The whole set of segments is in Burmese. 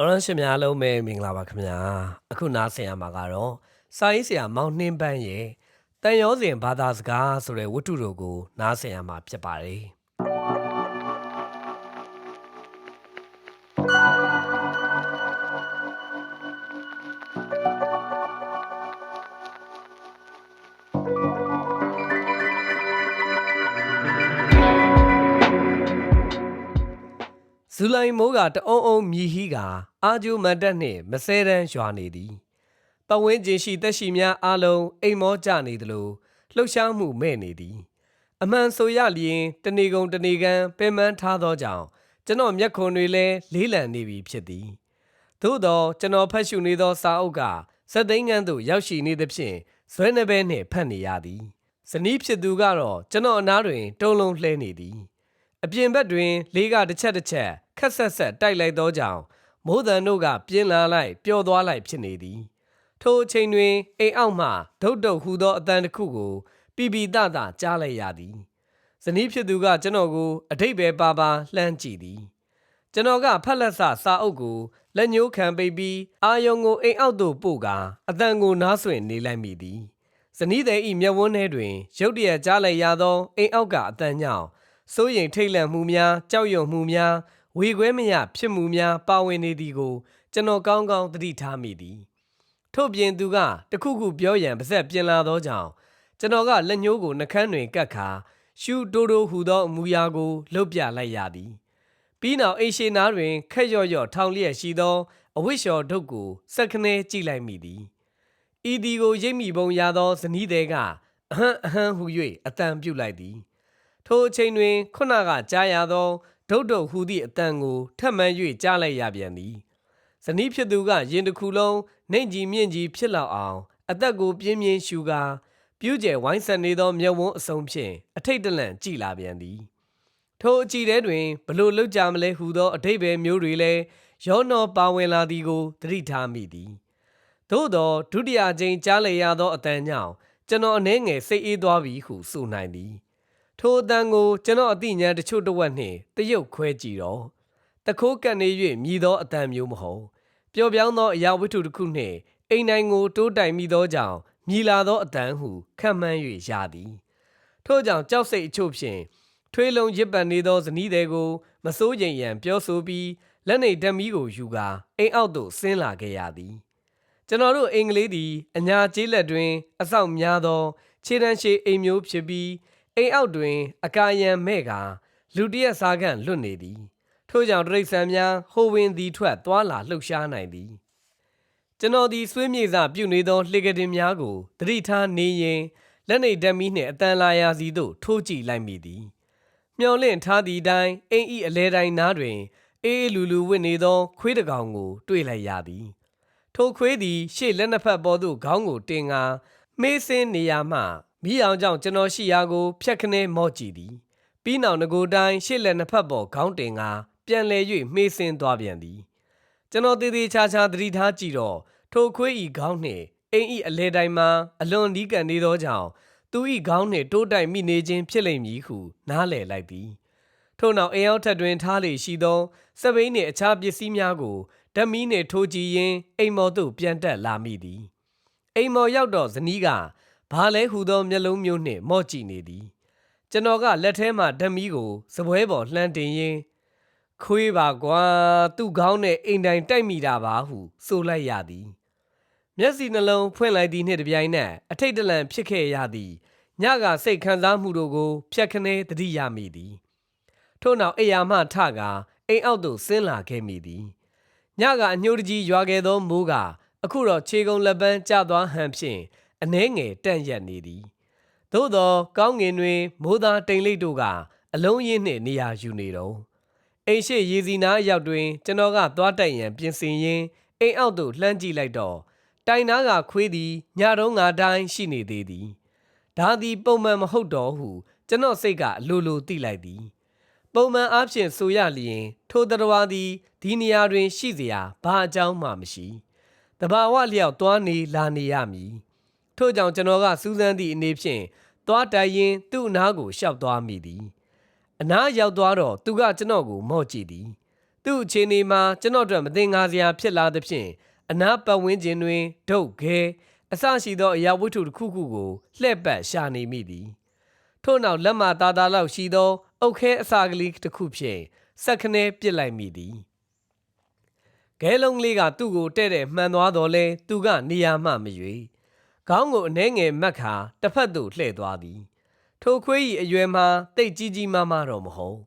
တော်ရရှိများလုံးပဲမင်္ဂလာပါခင်ဗျာအခုနားဆင်ရမှာကတော့စာရေးဆရာမောင်နှင်းပန်းရဲ့တန်ရောစဉ်ဘာသာစကားဆိုတဲ့ဝတ္ထုတို့ကိုနားဆင်ရမှာဖြစ်ပါတယ် ဇူလိုင်မိုးကတအုံအုံမြည်ဟီးကအာဂျူမန်တက်နှင့်မဆဲတန်းရွာနေသည်ပဝင်းကျင်ရှိတက်ရှိများအားလုံးအိမ်မောကြနေသလိုလှုပ်ရှားမှုမဲ့နေသည် အမှန်ဆိုရလျင်တဏီကုံတဏီကံပင်ပန်းထားသောကြောင့်ကျွန်တော်မျက်ခွန်တွေလည်းလေးလံနေပြီဖြစ်သည်သို့သောကျွန်တော်ဖတ်ရှုနေသောစာအုပ်ကစက်သိန်းငန်းသို့ရောက်ရှိနေသဖြင့်ဇွဲနှပဲနှင့်ဖတ်နေရသည်ဇနီးဖြစ်သူကတော့ကျွန်တော်အနားတွင် တုံးလုံးလှဲနေသည် အပြင်ဘက်တွင် လေးကတစ်ချက်တစ်ချက် ခက်ဆက်ဆက်တိုက်လိုက်သောကြောင့်မိုးတန်တို့ကပြင်းလာလိုက်ပျော်သွားလိုက်ဖြစ်နေသည်ထိုအချိန်တွင်အိမ်အောက်မှဒုတ်ဒုတ်ဟူသောအတန်တစ်ခုကိုပြပြတတကြားလိုက်ရသည်ဇနီးဖြစ်သူကကျွန်တော်ကိုအထိတ်ပဲပါပါလှမ်းကြည့်သည်ကျွန်တော်ကဖက်လက်ဆစာအုပ်ကိုလက်ညှိုးခံပိတ်ပြီးအာယုံကိုအိမ်အောက်သို့ပို့ကာအတန်ကိုနားဆွင့်နေလိုက်မိသည်ဇနီးတဲ့ဤမျက်ဝန်းထဲတွင်ရုတ်တရက်ကြားလိုက်ရသောအိမ်အောက်ကအတန်ကြောင့်စိုးရိမ်ထိတ်လန့်မှုများကြောက်ရွံ့မှုများ ဝေခွဲမရဖြစ်မှုများပါဝင်နေသည်ကို ကျွန်တော်ကောင်းကောင်းသတိထားမိသည်ထို့ပြင်သူကတခုခုပြောရန်ပါဆက်ပြင်လာသောကြောင့်ကျွန်တော်ကလက်ညှိုးကိုနှကန်းတွင်ကပ်ခါရှူတိုးတိုးဟူသောအမူအရာကိုလှုပ်ပြလိုက်ရသည်ပြီးနောက်အိမ်ရှိနားတွင်ခက်ရော့ရော့ထောင်လျက်ရှိသော အဝိရှော်ဒုတ်ကိုစက်ခနဲကြည့်လိုက်မိသည်ဤဒီကိုရိပ်မိပုံရသောဇနီးသည်ကအဟံအဟံဟု၍အတန်ပြုတ်လိုက်သည် ထိုအချိန်တွင် ခုနကကြားရသော ဒုတ်ဒုတ်ဟူသည့်အတန်ကိုထပ်မံ၍ကြားလိုက်ရပြန်သည်ဇနီးဖြစ်သူကရင်တစ်ခုလုံးနှိမ့်ကြီးမြင့်ကြီးဖြစ်လောက်အောင် အသက်ကိုပြင်းပြင်းရှူကာပြူးကျယ်ဝိုင်းဆက်နေသောမျက်ဝန်းအစုံဖြင့်အထိတ်တလန့်ကြည်လာပြန်သည်ထိုအကြည့်ထဲတွင်ဘလို့လောက်ကြမလဲဟူသောအထိတ်ပဲမျိုးတွေလည်းရောနှောပါဝင်လာသည်ကိုသတိထားမိသည်သို့သောဒုတိယကြိမ်ကြားလေရသောအတန်ကြောင့်ကျွန်တော်အနှဲငယ်စိတ်အေးသွားပြီဟုဆိုနိုင်သည် ထိုအတန်ကိုကျွန်တော်အသိဉာဏ်တချို့တစ်ဝက်နှင့်တရုတ်ခွဲကြည့်တော့တခိုးကပ်နေ၍မြည်သောအတန်မျိုးမဟုတ်ပျော်ပြောင်းသောအရာဝတ္ထုတစ်ခုနှင့်အိမ်နိုင်ကိုတိုးတိုင်မိသောကြောင့်မြည်လာသောအတန်ဟုခံမှန်း၍ရသည်ထို့ကြောင့်ကြောက်စိတ်အချို့ဖြင့်ထွေးလုံးရစ်ပတ်နေသောဇနီးသည်ကို မစိုးရိမ်ရန်ပြောဆိုပြီးလက်နေဓမီကိုယူကာအိမ်အောက်သို့ဆင်းလာခဲ့ရသည်ကျွန်တော်တို့အင်္ဂလိပ်သည်အညာကျေးလက်တွင် အဆောက်များသော ခြေတန်းရှိအိမ်မျိုးဖြစ်ပြီး အိမ်အောက်တွင် အကာယံမဲ့ကာလူတရက်စားခန့်လွတ်နေသည် ထို့ကြောင့်တရိษံများဟိုဝင်သည်ထွက်သွာလာလှုပ်ရှားနိုင်သည်ကျွန်တော်သည်ဆွေးမြေ့စပြုနေသောလှေကတင်များကိုတတိထားနေရင်လက်နေဓမီနှင့်အတန်လာရာစီသို့ထိုးကြည့်လိုက်မိသည်မျော်လင့်ထားသည့်အတိုင်းအိမ်ဤအလဲတိုင်းနားတွင် အေးအေးလူလူဝစ်နေသောခွေးတစ်ကောင်ကို တွေ့လိုက်ရသည် ထိုခွေးသည်ရှေ့လက်နှစ်ဖက်ပေါ်သို့ခေါင်းကိုတင်ကာမေးစင်းနေရာမှ မိအောင်ကြောင့်ကျွန်တော်ရှိရာကိုဖြတ်ခနဲမော့ကြည့်သည်ပြီးနောက်ငကိုတိုင်းရှေ့လက်နှစ်ဖက်ပေါ်ခေါင်းတင်ကာပြန်လဲ၍မေးစင်းသွားပြန်သည်ကျွန်တော်တည်တည်ချာချာသတိထားကြည့်တော့ထိုခွေးဤခေါင်းနှင့်အိမ်ဤအလဲတိုင်းမှာအလွန်နီးကပ်နေသောကြောင့်သူဤခေါင်းနှင့်တိုးတိုက်မိနေခြင်းဖြစ်လိမ့်မည်ဟုနားလည်လိုက်သည်ထို့နောက်အိမ်အောင်ထက်တွင်ထားလေရှိသောစပိန်နှင့်အခြားပစ္စည်းများကိုဓမီနှင့်ထိုးကြည့်ရင်းအိမ်မော်သို့ပြန်တက်လာမိသည်အိမ်မော်ရောက်တော့ဇနီးက ဘာလဲဟူသောမျက်လုံးမျိုးနှင့်မော့ကြည့်နေသည်ကျွန်တော်ကလက်ထဲမှဓမီကိုစပွဲပေါ်လှမ်းတင်ရင်းခွေးပါကွာသူ့ခေါင်းနဲ့အိမ်တိုင်တိုက်မိတာပါဟုဆိုလိုက်ရသည်မျက်စိနှလုံးဖွင့်လိုက်သည်နှင့်တပြိုင်နက်အထိတ်တလန့်ဖြစ်ခဲ့ရသည်ညကစိတ်ခံစားမှုတို့ကိုဖြတ်ခနဲတတိရမိသည်ထို့နောက်အိယာမှထကာအိမ်အောက်သို့ဆင်းလာခဲ့မိသည်ညကအညှိုးတကြီးရွာခဲ့သောမိုးကအခုတော့ခြေကုံလက်ပန်းကျသွားဟန်ဖြင့် အနှဲငယ်တန့်ရက်နေသည်သို့သောကောင်းငင်တွင်မိုးသားတိမ်လိပ်တို့ကအလုံးရင်းနှင့်နေရာယူနေတော့အိမ်ရှိရေစီနားအရောက်တွင် ကျွန်တော်ကသွားတိုက်ရန်ပြင်ဆင်ရင်းအိမ်အောက်သို့လှမ်းကြည့်လိုက်တော့တိုင်နာကခွေးသည်ညတုံးငါတိုင်းရှိနေသေးသည်ဒါသည်ပုံမှန်မဟုတ်တော့ဟုကျွန်တော်စိတ်ကအလိုလိုသိလိုက်သည် ပုံမှန်အားဖြင့်ဆိုရလျင် ထိုတတော်သည်ဒီနေရာတွင်ရှိเสียဘာအကြောင်းမှမရှိတဘာဝလျောက်သွားနေလာနေရမည် ထို့ကြောင့်ကျွန်တော်ကစူးစမ်းသည့်အနေဖြင့်သွားတိုင်ရင်သူ့အနားကိုရှောက်သွားမိသည်အနားရောက်သွားတော့သူကကျွန်တော်ကိုမော့ကြည့်သည် သူသူ့အခြေအနေမှာကျွန်တော်တို့မသိငါစရာဖြစ်လာသဖြင့်အနာပတ်ဝန်းကျင်တွင်ဒုတ်ခဲအစရှိသောအရာဝတ္ထုတစ်ခုခုကိုလှည့်ပတ်ရှာနေမိသည်ထို့နောက်လက်မသားသားလောက်ရှိသောအုတ်ခဲအစာကလေးတစ်ခုဖြင့်စက်ခနဲပစ်လိုက်မိသည်ဂဲလုံးလေးကသူ့ကိုတဲ့တဲ့မှန်သွားတော့လဲသူကနေရာမှမရွေ ခေါင်းကိုအနှဲငယ်မက်ခါတစ်ဖက်သို့လှည့်သွားသည်ထိုခွေး၏အရွယ်မှာတိတ်ကြီးကြီးမားမားတော့မဟုတ်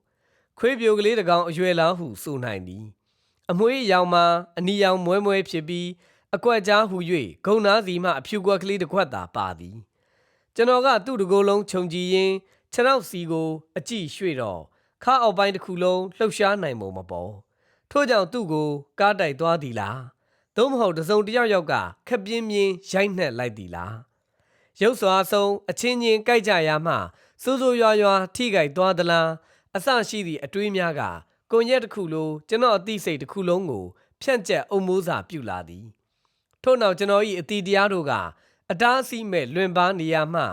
ခွေးပြိုကလေးတစ်ကောင်အရွယ်လားဟုဆိုနိုင်သည် အမွှေးရောင်မှာအနီရောင်မွဲမွဲဖြစ်ပြီးအကွက်ကြားဟူ၍ဂုံနာစီမှအဖြူကွက်ကလေးတစ်ခွက်သာပါသည်ကျွန်တော်ကသူ့တကိုယ်လုံးခြုံကြည့်ရင်းခြေထောက်စီကို အကြည့်ရွှေ့တော့ခါအောက်ပိုင်းတစ်ခုလုံးလှုပ်ရှားနိုင်ပုံမပေါ်ထို့ကြောင့်သူ့ကို ကားတိုက်သွားသည်လား သို့မဟုတ်တစုံတစ်ယောက်ယောက်ကခက်ပြင်းပြင်းရိုက်နှက်လိုက်သည်လားရုပ်စွာဆုံးအချင်းချင်းကြိုက်ကြရာမှစိုးစိုးရွားရွားထိခိုက်သွားသလားအဆရှိသည့်အတွေးများကကွန်ရက်တစ်ခုလိုကျွန်တော်အသိစိတ်တစ်ခုလုံးကိုဖြန့်ကျက်အုံမိုးစာပြုလာသည်ထို့နောက်ကျွန်တော်၏အတီတရားတို့ကအတားအဆီးမဲ့လွင်ပါနေရာမှ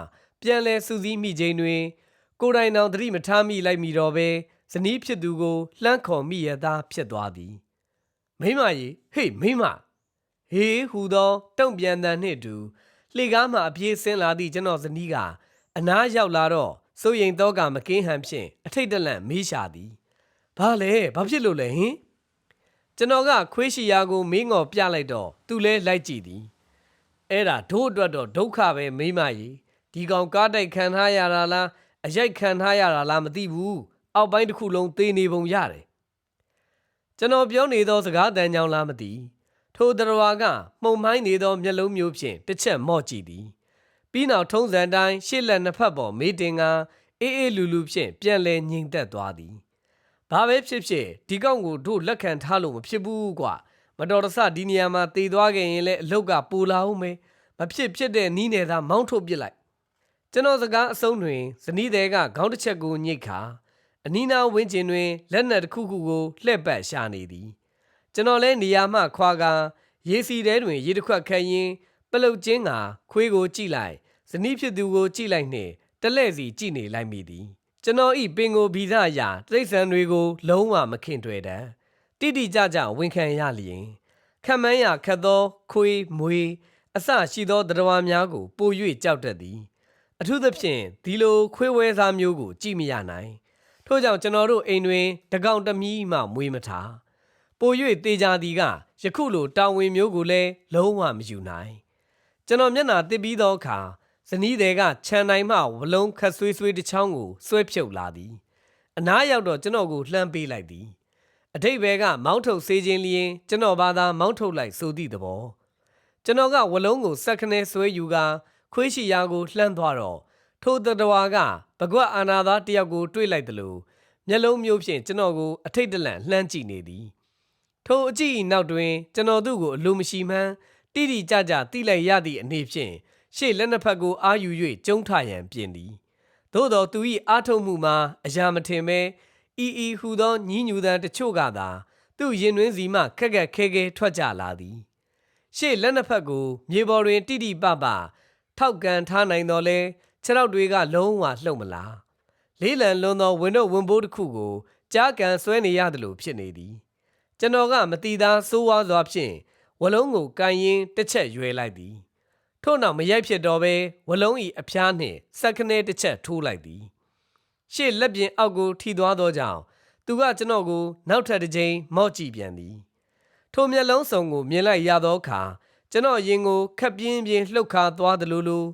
ပြန်လဲစူးစီးမိချိန်တွင် ကိုယ်တိုင်တော်သတိမထားမိလိုက်မိတော့ပဲဇနီးဖြစ်သူကိုလှမ်းခေါ်မိရသားဖြစ်သွားသည်မိမကြီးဟေးမိမ ဟေးဟူသောတုံ့ပြန်တန်နှင့်အတူလှေကားမှအပြေးဆင်းလာသည့်ကျွန်တော်ဇနီးကအနားရောက်လာတော့စိုးရိမ်တော့ကမကင်းဟန်ဖြင့်အထိတ်တလန့်မေးရှာသည်ဘာလဲဘာဖြစ်လို့လဲဟင်ကျွန်တော်ကခွေးရှိရာကိုမင်းငေါ်ပြလိုက်တော့သူလဲလိုက်ကြည့်သည်အဲ့ဒါတို့အတွက်တော့ဒုက္ခပဲမိမကြီးဒီကောင်ကားတိုက်ခံထားရတာလားအရိုက်ခံထားရတာလားမသိဘူးအောက်ပိုင်းတစ်ခုလုံးသေနေပုံရတယ်ကျွန်တော်ပြောနေသောစကားတန်ကြောင်လားမသိ ထိုတရဝါကမှုံမိုင်းနေသောမျက်လုံးမျိုးဖြင့်တစ်ချက်မော့ကြည့်သည်ပြီးနောက်ထုံးစံတိုင်းရှေ့လက်နှစ်ဖက်ပေါ်မေးတင်ကအေးအေးလူလူဖြင့်ပြန်လဲငြိမ်သက်သွားသည်ဘာပဲဖြစ်ဖြစ်ဒီကောင့်ကိုတို့လက်ခံထားလို့မဖြစ်ဘူးကွာမတော်တဆဒီနေရာမှာတည်သွားခဲ့ရင်လည်းအလုတ်ကပူလာအောင်မယ်မဖြစ်ဖြစ်တဲ့နီးနယ်သားမောင်းထုတ်ပစ်လိုက်ကျွန်တော်စကားအဆုံးတွင်ဇနီးတဲ့ကခေါင်းတစ်ချက်ကိုညှိခါအနီးနားဝင်းကျင်တွင်လက်နက်တစ်ခုခုကိုလှည့်ပတ်ရှာနေသည် ကျွန်တော်လဲနေရာမှခွာကာရေစီထဲတွင်ရေတစ်ခွက်ခတ်ရင်းပလုတ်ချင်းကခွေးကိုကြည့်လိုက်ဇနီးဖြစ်သူကိုကြည့်လိုက်နှင့်တလဲ့စီကြည့်နေလိုက်မိသည်ကျွန်တော်ဤပင်ကိုဗီဇရာတိရစ္ဆာန်တွေကို လုံးဝမခင်တွေ့တမ်းတိတိကျကျဝန်ခံရလျင်ခံမန်းရခတ်သောခွေးမွေအစရှိသောတရဝါများကိုပို၍ကြောက်တတ်သည် အထူးသဖြင့်ဒီလိုခွေးဝဲစားမျိုးကို ကြည့်မရနိုင်ထို့ကြောင့်ကျွန်တော်တို့အိမ်တွင် တကောင်တမီးမှမွေးမထား ပို၍တေချာသည်ကယခုလိုတာဝန်မျိုးကိုလည်းလုံးဝမယူနိုင်ကျွန်တော်မျက်နာတစ်ပြီးသောအခါဇနီးတွေကခြံနိုင်မှဝလုံးခတ်ဆွေးဆွေးတစ်ချောင်းကိုဆွဲဖြုတ်လာသည်အနားရောက်တော့ကျွန်တော်ကိုလှမ်းပေးလိုက်သည်အထိတ်ဘဲကမောင်းထုတ်စေခြင်းလျင်ကျွန်တော်ဘာသာမောင်းထုတ်လိုက်ဆိုသည့်သဘောကျွန်တော်ကဝလုံးကိုစက်ခနဲဆွဲယူကာခွေးရှိရာကိုလှမ်းသွားတော့ထိုတတဝါကပကွက်အာနာသားတယောက်ကို တွေ့လိုက်တယ်လို့မျက်လုံးမျိုးဖြင့်ကျွန်တော်ကိုအထိတ်တလန့်လှမ်းကြည့်နေသည် ထိုအကြည့်နောက်တွင် ကျွန်တော်တို့ကိုအလိုမရှိမှန်းတိတိကျကျတိလိုက်ရသည့်အနေဖြင့်ရှေ့လက်နှစ်ဖက်ကိုအာယူ၍ကျုံထရန်ပြင်သည်သို့သောသူ၏အာထုတ်မှုမှာအရာမထင်ပဲအီအီဟူသောညီးညူသံတချို့ကသာသူ့ရင်တွင်းစီမှခက်ခက်ခဲခဲထွက်ကြလာသည်ရှေ့လက်နှစ်ဖက်ကိုမြေပေါ်တွင်တိတိပပထောက်ကန်ထားနိုင်တော်လဲခြေထောက်တွေကလုံးဝလှုပ်မလားလေးလံလွန်သောဝင်းတို့ဝင်ပိုးတစ်ခုကိုကြားကန်ဆွဲနေရတယ်လို့ဖြစ်နေသည် ကျွန်တော်ကမတီသားစိုးဝါးစွာဖြင့်ဝလုံးကိုကန်ရင်တစ်ချက်ရွယ်လိုက်သည်ထို့နောက်မရိုက်ဖြစ်တော့ဘဲဝလုံးဤအဖျားနှင့်စက်ခနဲတစ်ချက်ထိုးလိုက်သည်ရှေ့လက်ပြင်အောက်ကိုထိသွားသောကြောင့်သူကကျွန်တော်ကိုနောက်ထပ်တစ်ကြိမ်မော့ကြည့်ပြန်သည်ထိုမျက်လုံးစုံကိုမြင်လိုက်ရသောအခါကျွန်တော်ရင်ကိုခက်ပြင်းပြင်းလှုပ်ခါသွားသလိုလို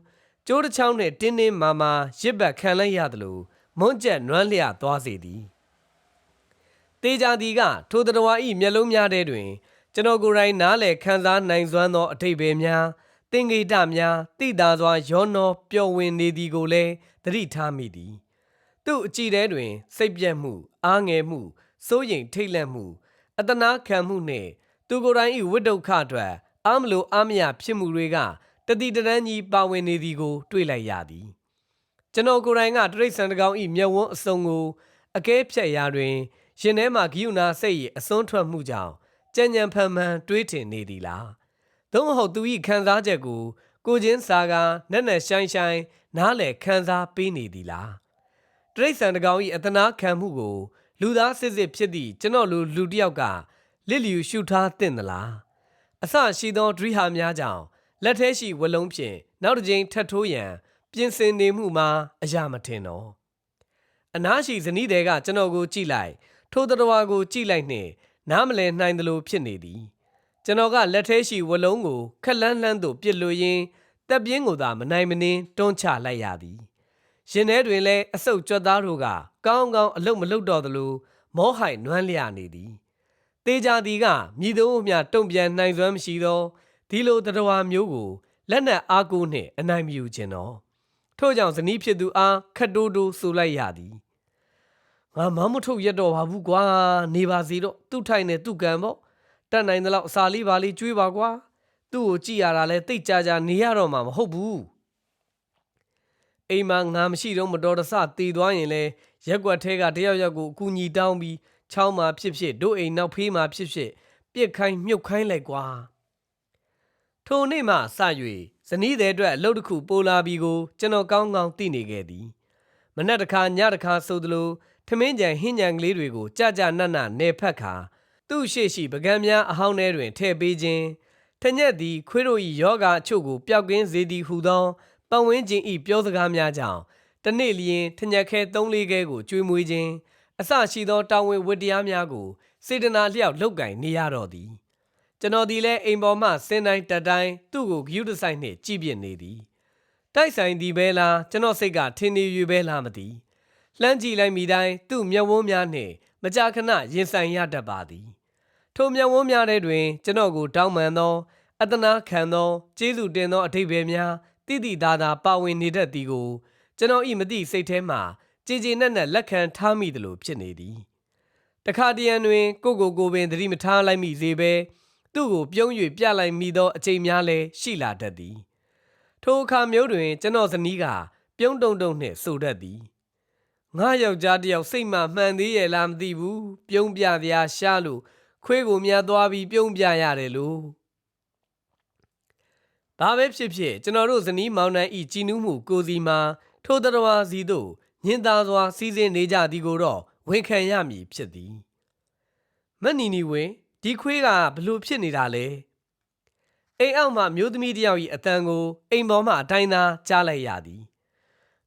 ကျိုးတစ်ချောင်းနှင့်တင်းတင်းမာမာရစ်ဘက်ခံလိုက်ရသလိုမွန်းကျက်နွမ်းလျသွားစေသည် တေချာဒီကထိုတတော်ဤမျက်လုံးများထဲတွင် ကျွန်တော်ကိုယ်တိုင်နားလည်ခံစားနိုင်စွမ်းသောအထိပ္ပယ်များတင်ဂေတများတိတာစွာရောနောပျော်ဝင်နေသည်ကိုလည်းသတိထားမိသည် သူ့အကြည့်ထဲတွင် စိတ်ပြတ်မှု အားငယ်မှုစိုးရိမ်ထိတ်လန့်မှု အတနာခံမှုနှင့်သူကိုယ်တိုင်၏ဝိဒုက္ခအတွက်အာမလိုအာမရဖြစ်မှုတွေကတတိတရန်းကြီးပါဝင်နေသည်ကို တွေ့လိုက်ရသည်ကျွန်တော်ကိုယ်တိုင်ကတရိတ်ဆန်တကောင်၏မျက်ဝန်းအစုံကိုအကဲဖြတ်ရာတွင် ရင်ထဲမှဂိယူနာစိတ်၏အစွန်းထွက်မှုကြောင့်ကြံ့ကြံဖန်မှန်တွေးထင်နေသည်လားသို့မဟုတ်သူ၏ခံစားချက်ကိုကိုချင်းစာကနက်နက်ရှိုင်းရှိုင်းနားလည်ခံစားပေးနေသည်လားတရိတ်ဆန်တကောင်၏အတနာခံမှုကို လူသားစစ်စစ်ဖြစ်သည့်ကျွန်တော်လူလူတစ်ယောက်ကလစ်လျူရှုထားသင့်သလားအစရှိသောဒရိဟာများကြောင့်လက်ထဲရှိဝလုံးဖြင့်နောက်တစ်ကြိမ်ထပ်ထိုးရန် ပြင်ဆင်နေမှုမှာအရာမထင်တော့အနားရှိဇနီးတွေကကျွန်တော်ကိုကြည့်လိုက် ထိုတတော်ကိုကြည့်လိုက်နှင့်နားမလည်နိုင်သလိုဖြစ်နေသည်ကျွန်တော်ကလက်ထဲရှိဝလုံးကိုခက်လန်းလန်းသို့ပြစ်လို့ရင်းတက်ပြင်းကိုသာမနိုင်မနှင်းတွန်းချလိုက်ရသည်ရင်ထဲတွင်လည်းအဆုတ်ကြွက်သားတို့ကကောင်းကောင်းအလုတ်မလုတ်တော့သလိုမောဟိုင်နွမ်းလျနေသည်တေချာသည်ကမြည်သူအမျှတုံ့ပြန်နိုင်စွမ်းမရှိသောဒီလိုတတော်မျိုးကိုလက်နက်အားကိုးနှင့်အနိုင်မယူခြင်းတော့ထို့ကြောင့်ဇနီးဖြစ်သူအားခတ်တိုးတိုးဆိုလိုက်ရသည် ငါမမထုတ်ရက်တော့ပါဘူးကွာနေပါစေတော့သူ့ထိုင်နဲ့သူ့ကံပေါ့တတ်နိုင်သလောက်အစာလေးပါလေးကျွေးပါကွာသူ့ကိုကြည့်ရတာလဲတိတ်ကြကြနေရတော့မှာမဟုတ်ဘူးအိမ်မှာငါမရှိတော့မတော်တဆတည်သွားရင်လဲရက်ကွက်ထဲကတယောက်ယောက်ကိုအကူညီတောင်းပြီးချောင်းမှာဖြစ်ဖြစ်တို့အိမ်နောက်ဖေးမှာဖြစ်ဖြစ်ပြစ်ခိုင်းမြုပ်ခိုင်းလိုက်ကွာထိုနေ့မှစ၍ဇနီးတဲ့အတွက်အလုပ်တစ်ခုပိုလာပြီးကိုကျွန်တော်ကောင်းကောင်းသိနေခဲ့သည်မနေ့တစ်ခါညတစ်ခါဆိုသလို ထမင်းကြံဟင်းကြံကလေးတွေကိုကြကြနတ်နတ်နေဖက်ခါသူ့ရှေ့ရှိပကံများအဟောင်းထဲတွင်ထည့်ပေးခြင်းထညက်သည်ခွေးတို့၏ယောဂအချို့ကိုပျောက်ကင်းစေသည်ဟုသောပတ်ဝန်းကျင်ဤပြောစကားများကြောင့်တနေ့လျင်ထညက်ခဲ၃လေးခဲကိုကျွေးမွေးခြင်းအစရှိသောတာဝန်ဝတ္တရားများကိုစေတနာလျောက်လုပ်ကင်နေရတော့သည်ကျွန်တော်ဒီလဲအိမ်ပေါ်မှစင်တိုင်းတက်တိုင်းသူ့ကိုဂယုတဆိုင်နှင့်ကြည့်ပြနေသည်တိုက်ဆိုင်သည်ပဲလားကျွန်တော်စိတ်ကထင်နေ၍ပဲလားမသိ လှမ်းကြည့်လိုက်မိတိုင်းသူ့မျက်ဝန်းများနှင့်မကြာခဏရင်ဆိုင်ရတတ်ပါသည်ထိုမျက်ဝန်းများထဲတွင် ကျွန်တော်ကိုတောင်းပန်သောအတနာခံသောကျေးဇူးတင်သောအထိပ္ပယ်များတိတိသားသားပါဝင်နေတတ်သည်ကိုကျွန်တော်ဤမသိစိတ်ထဲမှကြည်ကြည်နက်နက်လက်ခံထားမိသလိုဖြစ်နေသည်တခါတရံတွင် ကိုကိုကိုပင်သတိမထားလိုက်မိစေဘဲသူ့ကိုပြုံး၍ပြလိုက်မိသောအချိန်များလည်းရှိလာတတ်သည်ထိုအခါမျိုးတွင် ကျွန်တော်ဇနီးကပြုံးတုံတုံနှင့်ဆိုတတ်သည် ငါယောက်ျားတစ်ယောက်စိတ်မှမှန်သေးရဲ့လားမသိဘူးပြုံးပြပြရှားလို့ခွေးကိုများသွားပြီးပြုံးပြရတယ်လို့။ဒါပဲဖြစ်ဖြစ်ကျွန်တော်တို့ဇနီးမောင်နှံဤကြည်နူးမှုကိုစီမှာထိုတတော်စီတို့ညင်သာစွာစီစဉ်နေကြသည်ကိုတော့ဝန်ခံရမည်ဖြစ်သည်။မနီနီဝင်ဒီခွေးကဘလို့ဖြစ်နေတာလဲ။အိမ်အောက်မှမျိုးသမီးတစ်ယောက်၏အတန်ကိုအိမ်ပေါ်မှအတိုင်းသားကြားလိုက်ရသည်။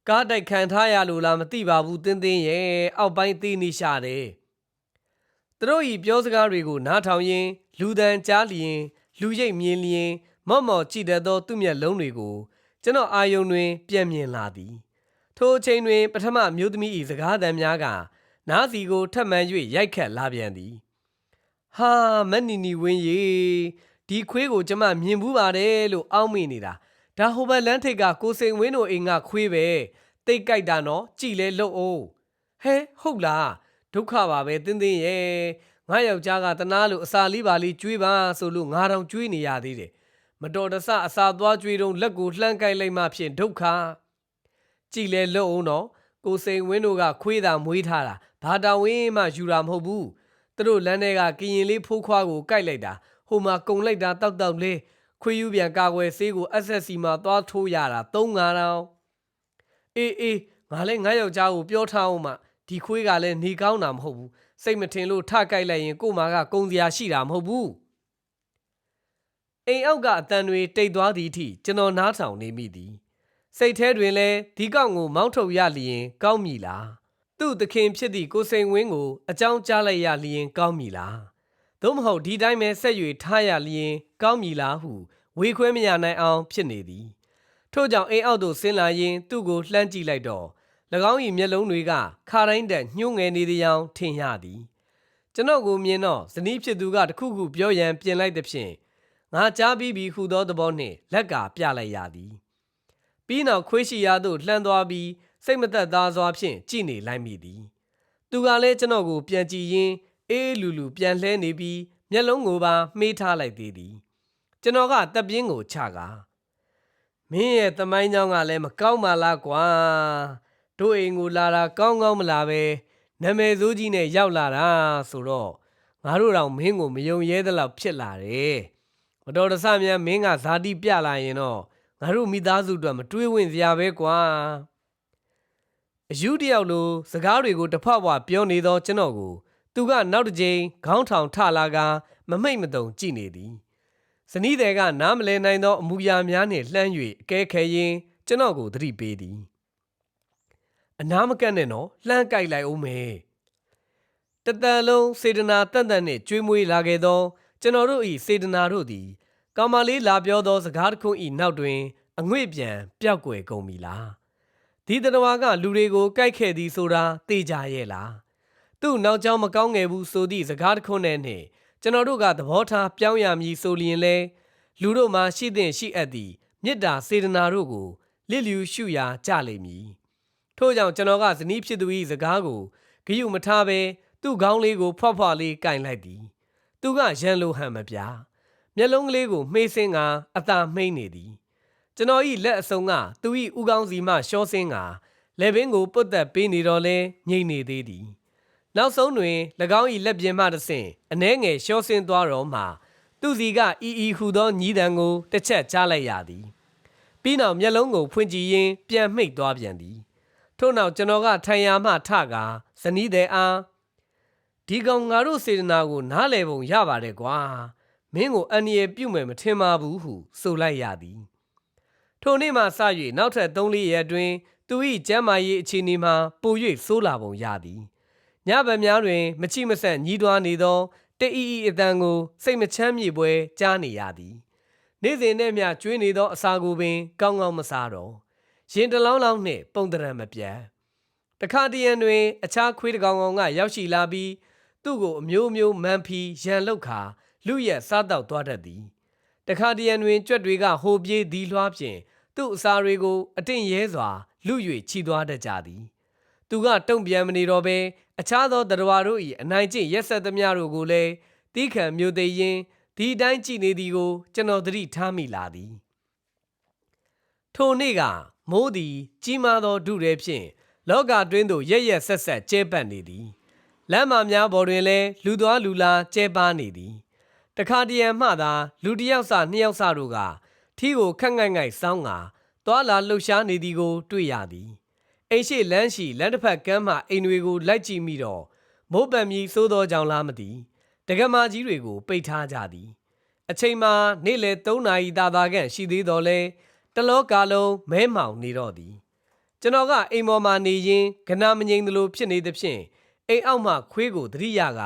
ကားတိုက်ခံထားရလို့လားမသိပါဘူးတင်းတင်းရဲ့အောက်ပိုင်းသေးနေရှာတယ်။သူတို့ဤပြောစကားတွေကိုနားထောင်ရင်းလူတန်ကြားလျင် လူရိပ်မြင်လျင် မော့မော့ကြည့်တတ်သောသူ့မျက်လုံးတွေကိုကျွန်တော်အာယုံတွင် ပြန်မြင်လာသည်ထိုအချိန်တွင်ပထမမျိုးသမီး၏စကားသံများကနားစီကိုထပ်မံ၍ရိုက်ခတ်လာပြန်သည်ဟာမက်နီနီဝင်းရေဒီခွေးကိုကျမမြင်ဘူးပါတယ်လို့အောက်မေ့နေတာ ဒါဟိုဘက်လန်းထိပ်ကကိုစိန်ဝင်းတို့အိမ်ကခွေးပဲတိတ်ကြိုက်တာနော်ကြည်လဲလှုပ်အောင်ဟဲဟုတ်လားဒုက္ခပါပဲတင်းတင်းရဲ့ငါယောက်ျားကတနာလို့အစာလေးပါလေးကျွေးပါဆိုလို့ငါတောင်ကျွေးနေရသေးတယ်မတော်တဆအစာသွားကျွေးတော့လက်ကိုလှမ်းကြိုက်လိုက်မှဖြင့်ဒုက္ခကြည်လဲလှုပ်အောင်တော့ကိုစိန်ဝင်းတို့ကခွေးတာမွေးထားတာဘာတာဝင်းမှယူတာမဟုတ်ဘူးသူတို့လမ်းထဲကကရင်လေးဖိုးခွားကိုကြိုက်လိုက်တာဟိုမှာကုံလိုက်တာတောက်တောက်လေး ခွေးယူပြန်ကာကွယ်ဆေးကို SSC မှာသွားထိုးရတာ၃ငါတောင်အေးအေးငါလည်းငါယောက်ျားကိုပြောထားအောင်မှဒီခွေးကလည်းနေကောင်းတာမဟုတ်ဘူးစိတ်မထင်လို့ထကြိုက်လိုက်ရင်ကို့မာကကုံစရာရှိတာမဟုတ်ဘူးအိမ်အောက်ကအတန်တွေတိတ်သွားသည့်အထိကျွန်တော်နားထောင်နေမိသည်စိတ်ထဲတွင်လည်းဒီကောက်ကိုမောင်းထုတ်ရလျင်ကောင်းမည်လားသူ့သခင်ဖြစ်သည့်ကိုစိန်ဝင်းကိုအကြောင်းကြားလိုက်ရလျင်ကောင်းမည်လား သို့မဟုတ်ဒီတိုင်းပဲဆက်၍ထားရလျင်ကောင်းမည်လားဟုဝေခွဲမရနိုင်အောင်ဖြစ်နေသည်ထို့ကြောင့်အိမ်အောက်သို့ဆင်းလာရင်သူ့ကိုလှမ်းကြည့်လိုက်တော့၎င်း၏မျက်လုံးတွေကခါတိုင်းတက်ညှိုးငယ်နေသည်အောင်ထင်ရသည်ကျွန်တော်ကိုမြင်တော့ဇနီးဖြစ်သူကတခုခုပြောရန်ပြင်လိုက်သည်ဖြင့်ငါကြားပြီးပြီဟုသောသဘောနှင့်လက်ကပြလိုက်ရသည်ပြီးနောက်ခွေးရှိရသို့လှမ်းသွားပြီးစိတ်မသက်သာစွာဖြင့်ကြည်နေလိုက်မိသည် သူကလည်းကျွန်တော်ကိုပြန်ကြည့်ရင်း အေးလူလူပြန်လှဲနေပြီးမျက်လုံးကိုပါမှေးထားလိုက်သေးသည်ကျွန်တော်ကတပ်ပြင်းကိုချကားမင်းရဲ့သမိုင်းကြောင်းကလည်းမကောင်းပါလားကွာတို့အိမ်ကိုလာတာကောင်းကောင်းမလားပဲနာမည်စိုးကြီးနဲ့ရောက်လာတာဆိုတော့ငါတို့တော့မင်းကိုမယုံရဲသလောက်ဖြစ်လာတယ်မတော်တဆများမင်းကဇာတိပြလာရင်တော့ငါတို့မိသားစုအတွက်မတွေးဝင်စရာပဲကွာအယူတယောက်လိုစကားတွေကိုတစ်ဖွဖွပြောနေသောကျွန်တော်ကို သူကနောက်တစ်ကြိမ်ခေါင်းထောင်ထလာကမမိတ်မတုံကြည့်နေသည်ဇနီးသည်ကနားမလည်နိုင်သောအမူအရာများနှင့်လှမ်း၍အကဲခဲရင်းကျွန်တော်ကိုသတိပေးသည်အနားမကန့်နဲ့နော်လှမ်းကြိုက်လိုက်အောင်မယ်တတန်လုံးစေတနာတန်တန်နှင့်ကျွေးမွေးလာခဲ့သောကျွန်တော်တို့၏စေတနာတို့သည်ကောင်မလေးလာပြောသောစကားတစ်ခု၏နောက်တွင်အငွေ့ပြန်ပျောက်ကွယ်ကုန်ပြီလားဒီတနဝါကလူတွေကိုကြိုက်ခဲ့သည်ဆိုတာသိကြရဲ့လား သူ့နောက်ကျောင်းမကောင်းငယ်ဘူးဆိုသည့်စကားတစ်ခုနဲ့နှင့်ကျွန်တော်တို့ကသဘောထားပြောင်းရမည်ဆိုလျင်လဲလူတို့မှာရှိသင့်ရှိအပ်သည့်မေတ္တာစေတနာတို့ကိုလစ်လျူရှုရာကြလိမ့်မည်ထို့ကြောင့်ကျွန်တော်ကဇနီးဖြစ်သူ၏စကားကိုဂယုမထားဘဲသူ့ခေါင်းလေးကိုဖွာ့ဖွာ့လေးကင်လိုက်သည်သူကရန်လိုဟန်မပြမျက်လုံးကလေးကိုမှေးစင်းကအသာမှိမ့်နေသည်ကျွန်တော်ဤလက်အစုံကသူဤဥကောင်းစီမှရှော့စင်းကလက်ဘင်းကိုပုတ်သက်ပေးနေတော့လဲငိမ့်နေသေးသည် နောက်ဆုံးတွင်၎င်းဤလက်ပြင်မှတစ်ဆင့်အနှဲငယ်ရှော့စင်းသွားတော့မှသူစီကအီအီဟူသောညီးတံကိုတစ်ချက်ကြားလိုက်ရသည်ပြီးနောက်မျက်လုံးကိုဖွင့်ကြည့်ရင်းပြန်မှိတ်သွားပြန်သည်ထို့နောက်ကျွန်တော်ကထိုင်ရာမှထကာဇနီးတဲ့အားဒီကောင်ငါတို့စေတနာကိုနားလည်ပုံရပါတယ်ကွာမင်းကိုအန်ရပြုတ်မယ်မထင်ပါဘူးဟုဆိုလိုက်ရသည်ထိုနေ့မှစ၍နောက်ထပ်3လရက်အတွင်းသူ၏ကျမ်းမာရေးအခြေအနေမှာပို၍ဆိုးလာပုံရသည် ညဗန်များတွင် မချိမဆက်ညီးတွားနေသောတအီအီအတန်ကိုစိတ်မချမ်းမြေပွဲကြားနေရသည်နေ့စဉ်နဲ့မျှကျွေးနေသောအစာကိုပင် ကောင်းကောင်းမစားတော့ရင်တလောင်းလောင်းနှင့်ပုံတရံမပြတ်တခါတရံတွင် အခြားခွေးတကောင်ကောင်ကရောက်ရှိလာပြီးသူ့ကိုအမျိုးမျိုးမန်ဖီရန်လောက်ခါလူရက်စားတော့သွားတတ်သည်တခါတရံတွင်ကြွက်တွေကဟိုပြေးသည်လွှားဖြင့်သူ့အစာတွေကို အတင့်ရဲစွာလူ၍ချီသွားတတ်ကြသည် သူကတုံ့ပြန်မနေတော့ဘဲအခြားသောတရားတို့၏အနိုင်ကျင့်ရက်ဆက်သမျှတို့ကိုလည်းတီးခံမျိုးသိရင်ဒီအတိုင်းကြည်နေသည်ကိုကျွန်တော်သတိထားမိလာသည်ထိုနေ့ကမိုးသည်ကြီးမားသောဒုရဲဖြင့်လောကတွင်းသို့ရက်ရက်ဆက်ဆက်ကျဲပတ်နေသည်လမ်းမများပေါ်တွင်လည်းလူသွားလူလာကျဲပါနေသည်တခါတရံမှသာလူတစ်ယောက်စာနှစ်ယောက်စာတို့ကထီကိုခက်ငိုက်ငိုက်စောင်းကသွာလာလှုပ်ရှားနေသည်ကို တွေ့ရသည် အိမ်ရှိလမ်းရှိလမ်းတစ်ဖက်ကမ်းမှအိမ်တွေကိုလိုက်ကြည့်မိတော့မိုးပံမြည်စိုးသောကြောင့်လားမသိတကမာကြီးတွေကိုပိတ်ထားကြသည် အချိန်မှာနေ့လယ်3နာရီတာတာခန့်ရှိသေးတော်လဲတလောကာလုံးမဲမှောင်နေတော့သည်ကျွန်တော်ကအိမ်ပေါ်မှာနေရင်ကနာမငိမ့်သလိုဖြစ်နေသဖြင့်အိမ်အောက်မှခွေးကိုသတိရက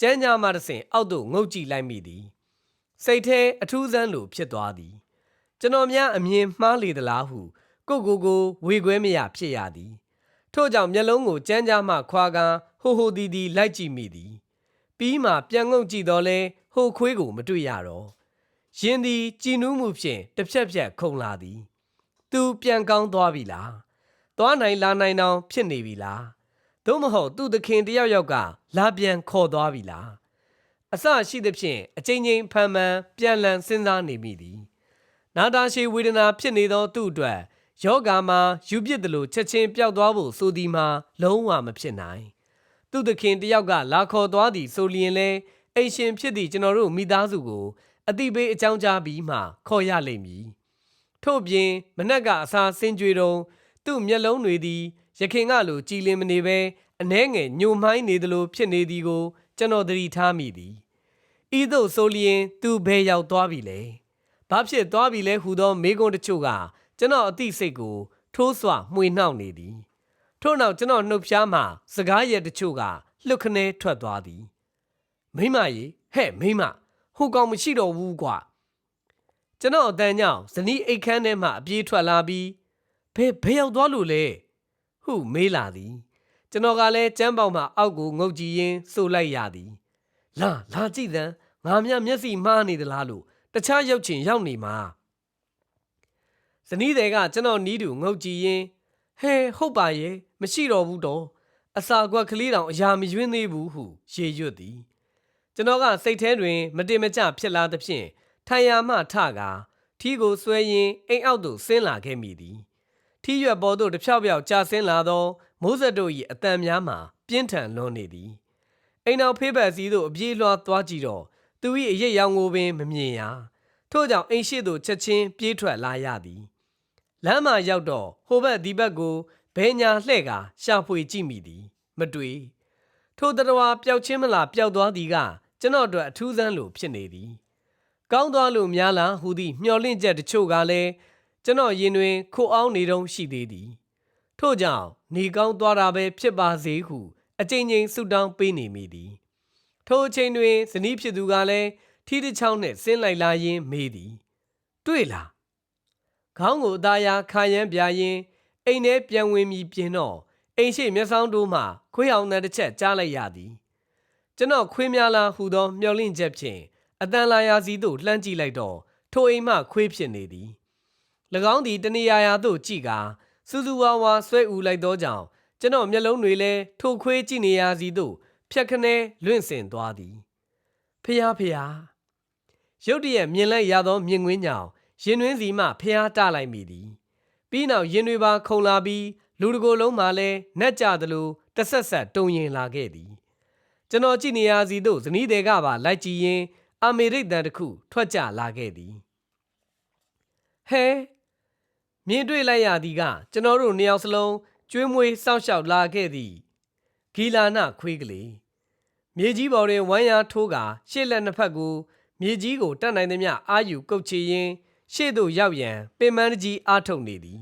ကျန်းညာမှတစ်ဆင့်အောက်သို့ငုတ်ကြည့်လိုက်မိသည်စိတ်ထဲအထူးဆန်းလိုဖြစ်သွားသည် ကျွန်တော်များအမြင်မှားလေသလားဟု ကိုကိုကိုဝေခွဲမရဖြစ်ရသည် ထို့ကြောင့်မျက်လုံးကိုကြမ်းကြားမှခွာကဟိုဟိုဒီဒီလိုက်ကြည့်မိသည် ပြီးမှပြန်ငုံကြည့်တော့လဲဟိုခွေးကိုမတွေ့ရတော့ရင်သည်ကြည်နူးမှုဖြင့်တစ်ဖြက်ဖြက်ခုန်လာသည် သူပြန်ကောင်းသွားပြီလားသွားနိုင်လာနိုင်တောင်ဖြစ်နေပြီလားသို့မဟုတ်သူ့သခင်တယောက်ယောက်ကလာပြန်ခေါ်သွားပြီလားအစရှိသဖြင့်အချိန်ချင်းဖန်ဖန်ပြန်လန်စဉ်းစားနေမိသည်နာတာရှည်ဝေဒနာဖြစ်နေသောသူ့အတွက် ယောဂါမှာယူပြစ်တယ်လို့ချက်ချင်းပျောက်သွားဖို့ဆိုသည်မှာလုံးဝမဖြစ်နိုင်သူ့သခင်တယောက်ကလာခေါ်သွားသည်ဆိုလျင်လဲအိမ်ရှင်ဖြစ်သည့်ကျွန်တော်တို့မိသားစုကိုအတိပေးအကြောင်းကြားပြီးမှခေါ်ရလိမ့်မည်ထို့ပြင်မနက်ကအစာစင်ကြွေတုံသူ့မျက်လုံးတွေသည်ရခင်ကလိုကြည်လင်မနေဘဲအနှဲငယ်ညိုမှိုင်းနေသလိုဖြစ်နေသည်ကို ကျွန်တော်သတိထားမိသည်ဤသို့ဆိုလျင် သူဘယ်ရောက်သွားပြီလဲဘာဖြစ်သွားပြီလဲဟူသောမေကွန်းတချို့က ကျွန်တော်အသိစိတ်ကိုထိုးစွမှွေနှောက်နေသည်ထို့နောက်ကျွန်တော်နှုတ်ဖျားမှစကားရည်တချို့ကလှုပ်ခနဲထွက်သွားသည်မိမရေဟဲ့မိမဟိုကောင်မရှိတော့ဘူးကွာကျွန်တော်အတန်းကြောင့်ဇနီးအိတ်ခမ်းထဲမှအပြေးထွက်လာပြီးဘယ်ဘယ်ရောက်သွားလို့လဲဟုမေးလာသည်ကျွန်တော်ကလည်းကျမ်းပေါက်မှအောက်ကိုငုတ်ကြည့်ရင်းစိုးလိုက်ရသည်လာလာကြည့်သမ်းငါမြမျက်စိမှားနေသလားလို့တခြားရောက်ချင်ရောက်နေမှာ ဇနီးတွေကကျွန်တော်နီးတူငုတ်ကြည့်ရင်ဟဲဟုတ်ပါရဲ့မရှိတော့ဘူးတော့အစာကွက်ကလေးတောင်အရာမယွင်းသေးဘူးဟုရေရွတ်သည်ကျွန်တော်ကစိတ်ထဲတွင်မတင်မကျဖြစ်လာသဖြင့်ထိုင်ရာမှထကာထီးကိုဆွဲရင်းအိမ်အောက်သို့ဆင်းလာခဲ့မိသည်ထီးရွက်ပေါ်သို့တစ်ဖြောက်ဖြောက်ကျဆင်းလာသောမိုးဆက်တို့၏အတန်များမှာပြင်းထန်လွန်နေသည်အိမ်တော်ဖေးပတ်စည်းသို့အပြေးလွှားသွားကြည့်တော့သူ၏အရိပ်ရောင်ကိုပင်မမြင်ရထို့ကြောင့်အိမ်ရှိသို့ချက်ချင်းပြေးထွက်လာရသည် လမ်းမှာရောက်တော့ဟိုဘက်ဒီဘက်ကိုဘဘဲညာလှဲ့ကရှာဖွေကြည့်မိသည်မတွေ့ထိုတတော်ပျောက်ချင်းမလားပျောက်သွားသည်ကကျွန်တော်အတွက်အထူးဆန်းလိုဖြစ်နေသည်ကောင်းသွားလို့များလားဟူသည့်မျှော်လင့်ချက်တချို့ကလည်းကျွန်တော်ရင်တွင်ခိုအောင်နေတုံးရှိသေးသည်ထို့ကြောင့်နေကောင်းသွားတာပဲဖြစ်ပါစေဟုအကြိမ်ကြိမ်ဆုတောင်းပေးနေမိသည်ထိုအချိန်တွင်ဇနီးဖြစ်သူကလည်းထီးတစ်ချောင်းနှင့်ဆင်းလိုက်လာရင်းမေးသည်တွေ့လား ခေါင်းကိုအသားရခါရမ်းပြရင်အိမ်ထဲပြန်ဝင်ပြီးပြင်တော့အိမ်ရှိမျက်စောင်းတို့မှခွေးအောင်တန်းတစ်ချက်ကြားလိုက်ရသည်ကျွန်တော်ခွေးများလားဟူသောမျှော်လင့်ချက်ဖြင့်အတန်လာရာစီသို့လှမ်းကြည့်လိုက်တော့ထိုအိမ်မှခွေးဖြစ်နေသည်၎င်းသည်တနေရာရာသို့ကြည့်ကာစူးစူးဝါးဝါဆွဲဦးလိုက်သောကြောင့်ကျွန်တော်မျက်လုံးတွေလည်းထိုခွေးကြည့်နေရာစီသို့ဖြတ်ခနဲလွင့်စင်သွားသည်ဖျားဖျားရုတ်တရက်မြင်လိုက်ရသောမြင်ကွင်းကြောင့် ရင်တွင်းစီမှဖျားတလိုက်မိသည်ပြီးနောက်ရင်တွေပါခုန်လာပြီးလူတကိုယ်လုံးမှလည်းနှက်ကြသလိုတဆက်ဆက်တုံရင်လာခဲ့သည်ကျွန်တော်ကြည့်နေရစီသို့ဇနီးတွေကပါလိုက်ကြည့်ရင်အမေရိတ်တန်တစ်ခုထွက်ကြလာခဲ့သည်ဟဲမြင်တွေ့လိုက်ရသည်ကကျွန်တော်တို့နှစ်ယောက်စလုံးကျွေးမွေးစောင့်ရှောက်လာခဲ့သည်ဂီလာနခွေးကလေးမြေကြီးပေါ်တွင်ဝမ်းယာထိုးကာရှေ့လက်နှစ်ဖက်ကိုမြေကြီးကိုတတ်နိုင်သမျှအာယူကုတ်ချရင်း ရှေ့သို့ရောက်ရန်ပင်မန်းတကြီးအားထုတ်နေသည်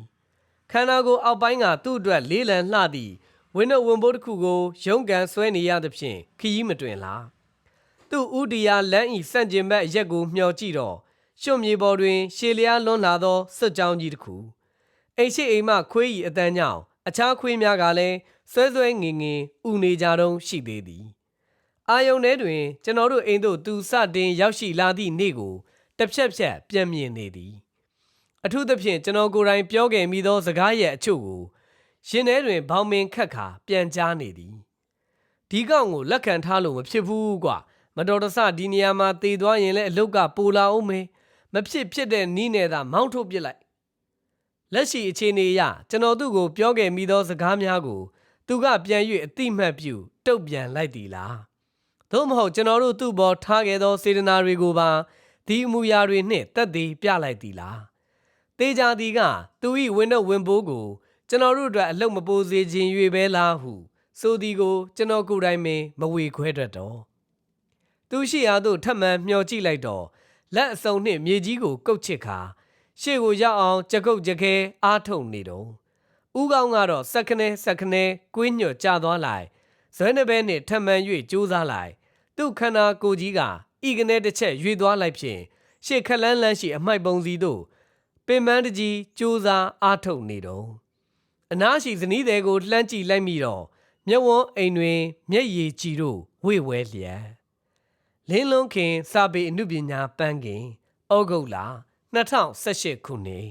ခန္ဓာကိုယ်အောက်ပိုင်းကသူ့အတွက်လေးလံလှသည့်ဝင်းနှုတ်ဝင်ဘိုးတစ်ခုကိုရုံးကန်ဆွဲနေရသဖြင့်ခရီးမတွင်လားသူ့ဥဒီယာလမ်းဤစန့်ကျင်ဘက်အရက်ကိုမျှော်ကြည့်တော့ရွှွမြေပေါ်တွင် ရှေလျားလွန်းလာသောစွတ်ကြောင်းကြီးတစ်ခုအိမ်ရှိအိမ်မှခွေးဤအတန်းကြောင့်အခြားခွေးများကလည်းဆွဲဆွဲငင်ငင်ဥနေကြတုံးရှိသေးသည်အာယုန်ထဲတွင် ကျွန်တော်တို့အိမ်သို့သူစတင်ရောက်ရှိလာသည့်နေ့ကို တစ်ဖြက်ဖြက်ပြန်မြင်နေသည်အထူးသဖြင့်ကျွန်တော်ကိုယ်တိုင်ပြောခဲ့မိသောစကားရဲ့အချို့ကိုရှင်ထဲတွင်ဘောင်မင်ခတ်ခါပြန်ကြားနေသည်ဒီကောင်ကိုလက်ခံထားလို့မဖြစ်ဘူးကွာမတော်တဆဒီနေရာမှာတည်သွားရင်လည်းအလုတ်ကပိုလာအောင်မေမဖြစ်ဖြစ်တဲ့နီးနဲ့သာမောင်းထုတ်ပစ်လိုက်လက်ရှိအခြေအနေအရကျွန်တော်သူ့ကိုပြောခဲ့မိသောစကားများကို သူကပြန်၍အတိမတ်ပြုတုတ်ပြန်လိုက်သည်လားသို့မဟုတ်ကျွန်တော်တို့သူ့ဘောထားခဲ့သောစေတနာတွေကိုပါ ဒီအမူအရာတွေနှင့်တက်သေးပြလိုက်သည်လားတေချာသည်ကသူ၏ဝင်းတော့ဝင်ပိုးကိုကျွန်တော်တို့အတွက်အလုတ်မပိုးစေခြင်း၍ပဲလားဟု ဆိုသည်ကို ကျွန်တော်ကိုယ်တိုင်ပင်မဝေခွဲတတ်တော့သူရှိရာသို့ထပ်မံမျှော်ကြည့်လိုက်တော့လက်အစုံနှင့်မြေကြီးကိုကုတ်ချစ်ခါရှေ့ကိုရောက်အောင်ကြကုတ်ကြခဲအားထုတ်နေတော့ဥကောင်းကတော့စက္ကနဲစက္ကနဲကွင်းညွတ်ကျသွားလိုက်ဇွဲနှဘဲနှင့်ထပ်မံ၍ကြိုးစားလိုက်သူ့ခန္ဓာကိုယ်ကြီးက ဤကနေတစ်ချက်ရွေသွားလိုက်ဖြင့်ရှေ့ခလန်းလန်းရှိအမိုက်ပုံစီသို့ပင်မန်းတကြီးကြိုးစားအားထုတ်နေတော့အနားရှိဇနီးသည်ကိုလှမ်းကြည့်လိုက်မိတော့မျက်ဝန်းအိမ်တွင် မျက်ရည်ကြည်တို့ဝေဝဲလျက်လင်းလုံးခင် စာပေအမှုပညာပန်းခင်ဩဂုတ်လ2018ခုနှစ်